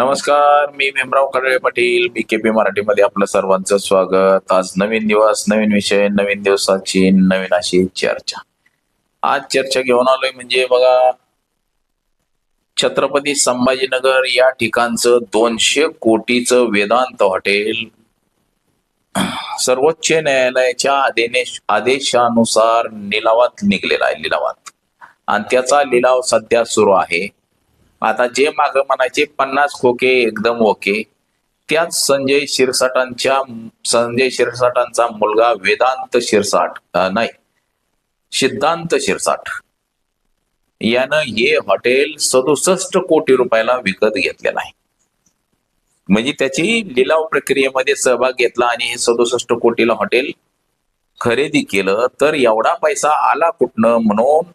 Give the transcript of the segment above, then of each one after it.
नमस्कार मी भीमराव कडळे पाटील बीकेपी मराठीमध्ये आपलं सर्वांचं स्वागत. आज नवीन दिवस नवीन विषय नवीन दिवसाची नवीन अशी चर्चा. आज चर्चा घेऊन आलोय म्हणजे बघा छत्रपती संभाजीनगर या ठिकाणचं दोनशे कोटीचं वेदांत हॉटेल. सर्वोच्च न्यायालयाच्या आदेश आदेशानुसार निलावात निघलेला आहे लिलावात. आणि त्याचा लिलाव सध्या सुरू आहे. आता जे माग म्हणायचे पन्नास खोके एकदम ओके. त्याच संजय शिरसाटांच्या संजय शिरसाटांचा मुलगा वेदांत शिरसाट नाही सिद्धांत शिरसाट. यानं हे हॉटेल सदुसष्ट कोटी रुपयाला विकत घेतलेलं आहे म्हणजे त्याची लिलाव प्रक्रियेमध्ये सहभाग घेतला आणि हे सदुसष्ट कोटीला हॉटेल खरेदी केलं तर एवढा पैसा आला कुठनं म्हणून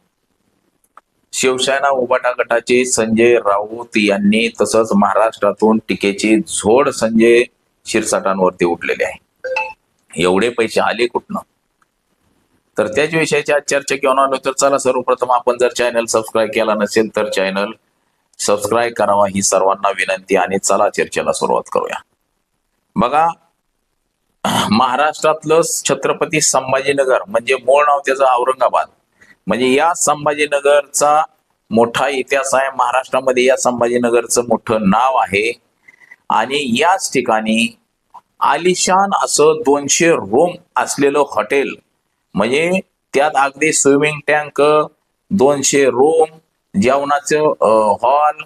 शिवसेना उबाटा गटाचे संजय राऊत यांनी तसंच महाराष्ट्रातून टीकेची झोड संजय शिरसाटांवरती उठलेली आहे. एवढे पैसे आले कुठनं? तर त्याच विषयाची आज चर्चा घेऊन आलो तर चला सर्वप्रथम आपण जर चॅनल सबस्क्राईब केला नसेल तर चॅनल सबस्क्राईब करावा ही सर्वांना विनंती आणि चला चर्चेला सुरुवात करूया. बघा महाराष्ट्रातलं छत्रपती संभाजीनगर म्हणजे मूळ नाव त्याचं औरंगाबाद. म्हणजे या संभाजीनगरचा मोठा इतिहास आहे. महाराष्ट्रामध्ये या संभाजीनगरचं मोठं नाव आहे. आणि याच ठिकाणी आलिशान असं दोनशे रूम असलेलं हॉटेल म्हणजे त्यात अगदी स्विमिंग टँक दोनशे रूम जेवणाचं हॉल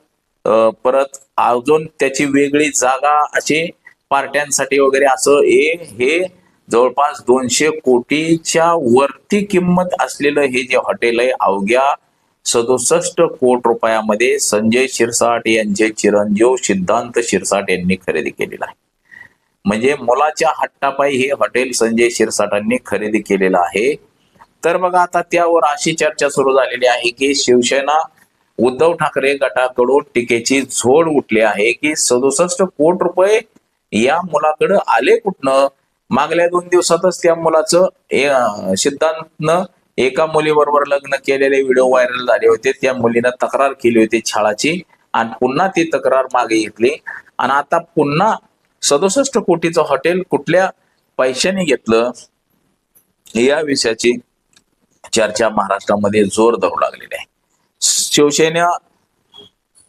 परत अजून त्याची वेगळी जागा असे पार्ट्यांसाठी वगैरे असं हे हे जवळपास दोनशे कोटीच्या वरती किंमत असलेलं हे जे हॉटेल आहे अवघ्या सदुसष्ट कोट रुपयामध्ये संजय शिरसाट यांचे चिरंजीव सिद्धांत शिरसाट यांनी खरेदी केलेला आहे. म्हणजे मुलाच्या हट्टापायी हे हॉटेल संजय शिरसाटांनी खरेदी केलेलं आहे. तर बघा आता त्यावर अशी चर्चा सुरू झालेली आहे की शिवसेना उद्धव ठाकरे गटाकडून टीकेची झोड उठली आहे की सदुसष्ट कोट रुपये या मुलाकडं आले कुठनं? मागल्या दोन दिवसातच त्या मुलाचं सिद्धांतनं एका मुलीबरोबर लग्न केलेले व्हिडिओ व्हायरल झाले होते. त्या मुलीनं तक्रार केली होती छाळाची आणि पुन्हा ती तक्रार मागे घेतली. आणि आता पुन्हा सदुसष्ट कोटीचं हॉटेल कुठल्या पैशाने घेतलं? या विषयाची चर्चा महाराष्ट्रामध्ये जोर धरू लागलेली आहे. शिवसेना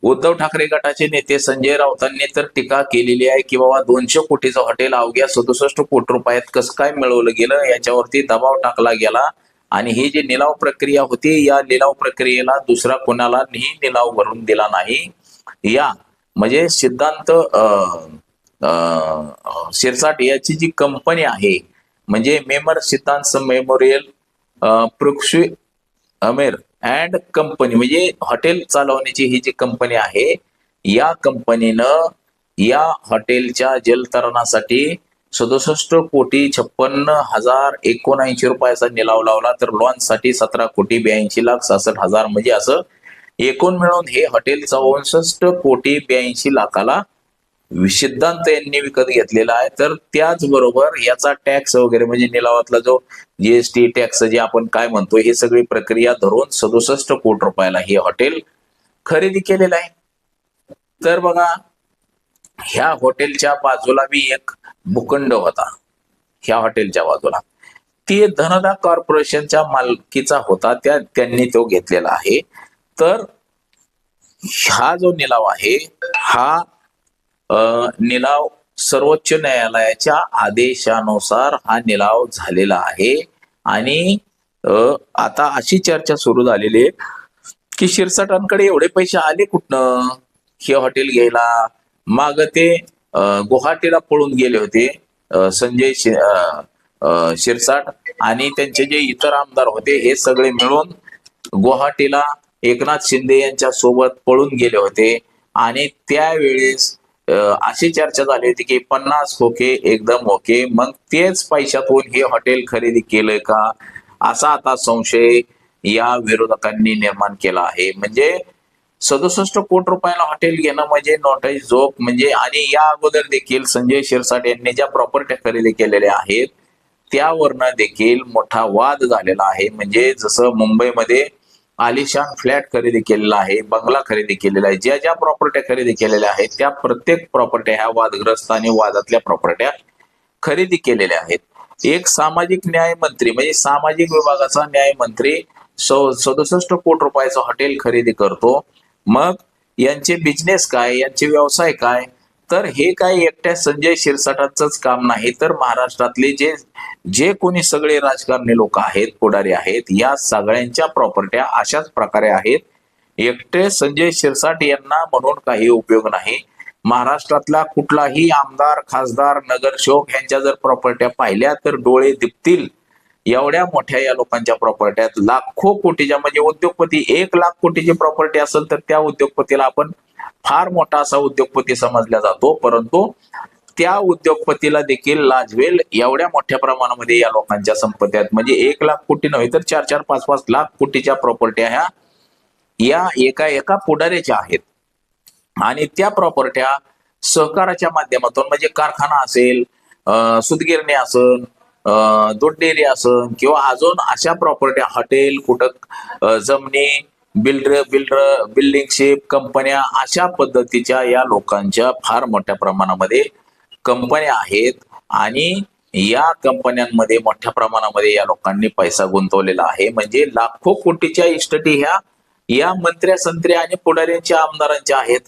उद्धव ठाकरे गटाचे नेते संजय राऊतांनी तर टीका केलेली आहे की बाबा दोनशे कोटीचं हॉटेल अवघ्या सदुसष्ट कोटी रुपयात कसं काय मिळवलं गेलं? याच्यावरती दबाव टाकला गेला. आणि ही जी निलाव प्रक्रिया होती या निलाव प्रक्रियेला दुसरा कोणालाही निलाव भरून दिला नाही. या म्हणजे सिद्धांत अं, शिरसाट याची जी कंपनी आहे म्हणजे मेमर Siddhant memorial Prithvi Amer and company म्हणजे हॉटेल चालवण्याची ही जी कंपनी आहे या कंपनीनं या हॉटेलच्या जलतरणासाठी सदुसष्ट कोटी छप्पन्न हजार एकोणऐंशी रुपयाचा निलाव लावला तर लॉनसाठी सतरा कोटी ब्याऐंशी लाख सहासष्ट हजार म्हणजे असं एकूण मिळून हे हॉटेल चौसष्ट कोटी ब्याऐंशी लाखाला सिद्धांत यांनी विकत घेतलेला आहे. तर त्याचबरोबर याचा टॅक्स वगैरे म्हणजे निलावातला जो जीएसटी टॅक्स जे आपण काय म्हणतो ही सगळी प्रक्रिया धरून सदुसष्ट कोटी रुपयाला हे हॉटेल खरेदी केलेलं आहे. तर बघा ह्या हॉटेलच्या बाजूला मी एक भूखंड होता. ह्या हॉटेलच्या बाजूला. ते धनदा कॉर्पोरेशनच्या मालकीचा होता त्या त्यांनी तो घेतलेला आहे. तर हा जो निलाव आहे हा निलाव सर्वोच्च न्यायालयाच्या आदेशानुसार हा निलाव झालेला आहे. आणि अ, आता अशी चर्चा सुरू झालेली आहे की शिरसाटांकडे एवढे पैसे आले कुठनं? हे हॉटेल घ्यायला. माग ते गुवाहाटीला पळून गेले होते संजय शिरसाट आणि त्यांचे जे इतर आमदार होते हे सगळे मिळून गुवाहाटीला एकनाथ शिंदे यांच्या सोबत पळून गेले होते. आणि त्यावेळेस अशी चर्चा झाली होती की पन्नास ओके एकदम ओके मग तेच पैशातून हे हॉटेल खरेदी केलंय का? असा आता संशय या विरोधकांनी निर्माण केला आहे. म्हणजे सदुसष्ट कोटी रुपयाला हॉटेल घेणं म्हणजे नोटाईज जोक म्हणजे आणि या अगोदर देखील संजय शिरसाट यांनी ज्या प्रॉपर्टी खरेदी केलेल्या आहेत त्यावरनं देखील मोठा वाद झालेला आहे. म्हणजे जसं मुंबईमध्ये आलिशान फ्लॅट खरेदी केलेला आहे बंगला खरेदी केलेला आहे ज्या ज्या प्रॉपर्ट्या खरेदी केलेल्या आहेत त्या प्रत्येक प्रॉपर्ट्या ह्या वादग्रस्त आणि वादातल्या प्रॉपर्ट्या खरेदी केलेल्या आहेत. एक सामाजिक न्याय मंत्री म्हणजे सामाजिक विभागाचा न्याय मंत्री सदुसष्ट कोटी रुपयाचं हॉटेल खरेदी करतो. मग यांचे बिझनेस काय यांचे व्यवसाय काय? तर हे काय एकट्या संजय शिरसाटांचंच काम नाही तर महाराष्ट्रातले जे जे कोणी सगळे राजकारणी लोक आहेत पुढारी आहेत या सगळ्यांच्या प्रॉपर्ट्या अशाच प्रकारे आहेत. एकटे संजय शिरसाट यांना म्हणून काही उपयोग नाही. महाराष्ट्रातला कुठलाही आमदार खासदार नगरसेवक यांच्या जर प्रॉपर्ट्या पाहिल्या तर डोळे दिपतील. एवढ्या मोठ्या या लोकांच्या प्रॉपर्ट्यात लाखो कोटीच्या म्हणजे उद्योगपती एक लाख कोटीची प्रॉपर्टी असेल तर त्या उद्योगपतीला आपण फार मोठा असा उद्योगपती समजला जातो परंतु त्या उद्योगपतीला देखील लाजवेल एवढ्या मोठ्या प्रमाणामध्ये या लोकांच्या संपत्ती आहेत. म्हणजे एक लाख कोटी नव्हे तर चार चार पाच पाच लाख कोटीच्या प्रॉपर्ट्या ह्या या एका एका पुढाऱ्याच्या आहेत. आणि त्या प्रॉपर्ट्या सहकाराच्या माध्यमातून म्हणजे कारखाना असेल अं, सुतगिरणी असेल अं, दूध डेअरी असेल किंवा अजून अशा प्रॉपर्ट्या हॉटेल कुठं जमिनी बिल्डर बिल्डर बिल्डिंगशिप कंपन्या अशा पद्धतीच्या या लोकांच्या फार मोठ्या प्रमाणामध्ये कंपन्या आहेत. आणि या कंपन्यांमध्ये मोठ्या प्रमाणामध्ये या लोकांनी पैसा गुंतवलेला आहे. म्हणजे लाखो कोटीच्या इस्टटी ह्या या मंत्र्या संत्र्या आणि पुढाऱ्यांच्या आमदारांच्या आहेत.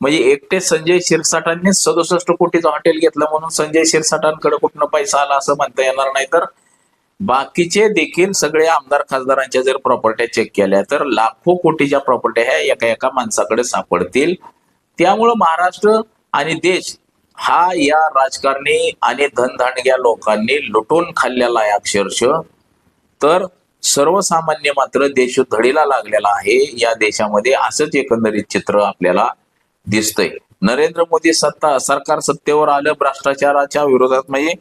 म्हणजे एकटे संजय शिरसाटांनी सदुसष्ट कोटीचं हॉटेल घेतलं म्हणून संजय शिरसाटांकडे कुठनं पैसा आला असं म्हणता येणार नाही. तर बाकीचे देखील सगळे आमदार खासदारांच्या जर प्रॉपर्ट्या चेक केल्या तर लाखो कोटीच्या प्रॉपर्ट्या ह्या एका एका माणसाकडे सापडतील. त्यामुळं महाराष्ट्र आणि देश हा या राजकारणी आणि धनधांडग्या लोकांनी लुटून खाल्लेला आहे अक्षरशः. तर सर्वसामान्य मात्र देश धडीला लागलेला आहे या देशामध्ये असंच एकंदरीत चित्र आपल्याला दिसतंय. नरेंद्र मोदी सत्ता सरकार सत्तेवर आलं भ्रष्टाचाराच्या विरोधात म्हणजे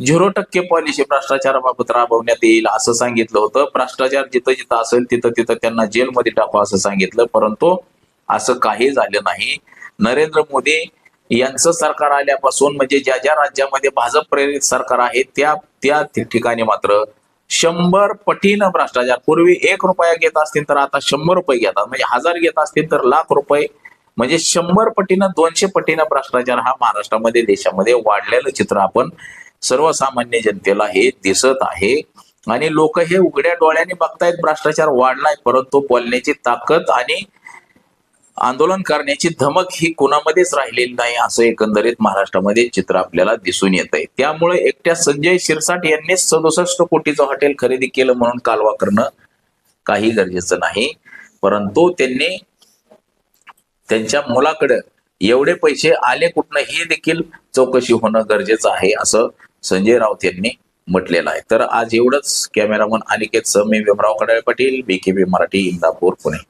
झिरो टक्के पॉलिसी भ्रष्टाचाराबाबत राबवण्यात येईल असं सांगितलं होतं. भ्रष्टाचार जिथं जिथं असेल तिथं तिथं त्यांना जेलमध्ये टाकू असं सांगितलं. परंतु असं काही झालं नाही. नरेंद्र मोदी यांचं सरकार आल्यापासून म्हणजे ज्या ज्या राज्यामध्ये भाजप प्रेरित सरकार आहे त्या त्या ठिकाणी मात्र शंभर पटीनं भ्रष्टाचार. पूर्वी एक रुपया घेत असतील तर आता शंभर रुपये घेतात. म्हणजे हजार घेत असतील तर लाख रुपये. म्हणजे शंभर पटीनं दोनशे पटीनं भ्रष्टाचार हा महाराष्ट्रामध्ये देशामध्ये वाढलेलं चित्र आपण सर्वसामान्य जनतेला हे दिसत आहे. आणि लोक हे उघड्या डोळ्याने बघतायत भ्रष्टाचार वाढलाय परंतु बोलण्याची ताकद आणि आंदोलन करण्याची धमक ही कुणामध्येच राहिलेली नाही असं एकंदरीत महाराष्ट्रामध्ये चित्र आपल्याला दिसून येत आहे त्यामुळे एकट्या संजय शिरसाट यांनी सदुसष्ट कोटीचं हॉटेल खरेदी केलं म्हणून कालवा करणं काही गरजेचं नाही. परंतु त्यांनी त्यांच्या मुलाकडे एवढे पैसे आले कुठनं हे देखील चौकशी होणं गरजेचं आहे असं संजय राऊत यांनी म्हटलेलं आहे. तर आज एवढंच. Cameraman Aniket Sami Bhimrao Kadale Patil BKB Marathi Indapur Pune.